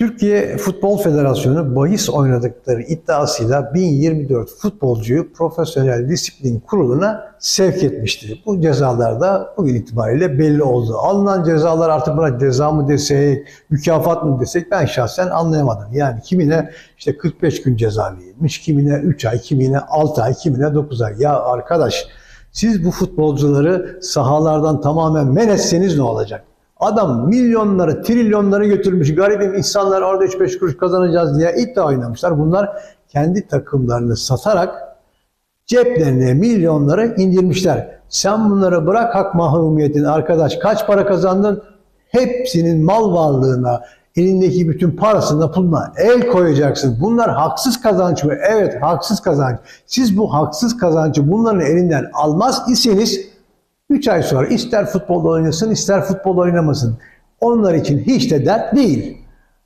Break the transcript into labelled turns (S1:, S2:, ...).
S1: Türkiye Futbol Federasyonu bahis oynadıkları iddiasıyla 1024 futbolcuyu Profesyonel Disiplin Kurulu'na sevk etmişti. Bu cezalar da bugün itibariyle belli oldu. Alınan cezalar artık buna ceza mı desek, mükafat mı desek ben şahsen anlayamadım. Yani kimine işte 45 gün ceza verilmiş, kimine 3 ay, kimine 6 ay, kimine 9 ay. Ya arkadaş siz bu futbolcuları sahalardan tamamen men etseniz ne olacak? Adam milyonları, trilyonları götürmüş. Garibim insanlar orada 3-5 kuruş kazanacağız diye iddia oynamışlar. Bunlar kendi takımlarını satarak ceplerine milyonları indirmişler. Sen bunları bırak hak mahrumiyetini arkadaş. Kaç para kazandın? Hepsinin mal varlığına, elindeki bütün parasına puluna el koyacaksın. Bunlar haksız kazanç mı? Evet haksız kazanç. Siz bu haksız kazancı bunların elinden almaz iseniz 3 ay sonra ister futbol oynasın ister futbol oynamasın. Onlar için hiç de dert değil.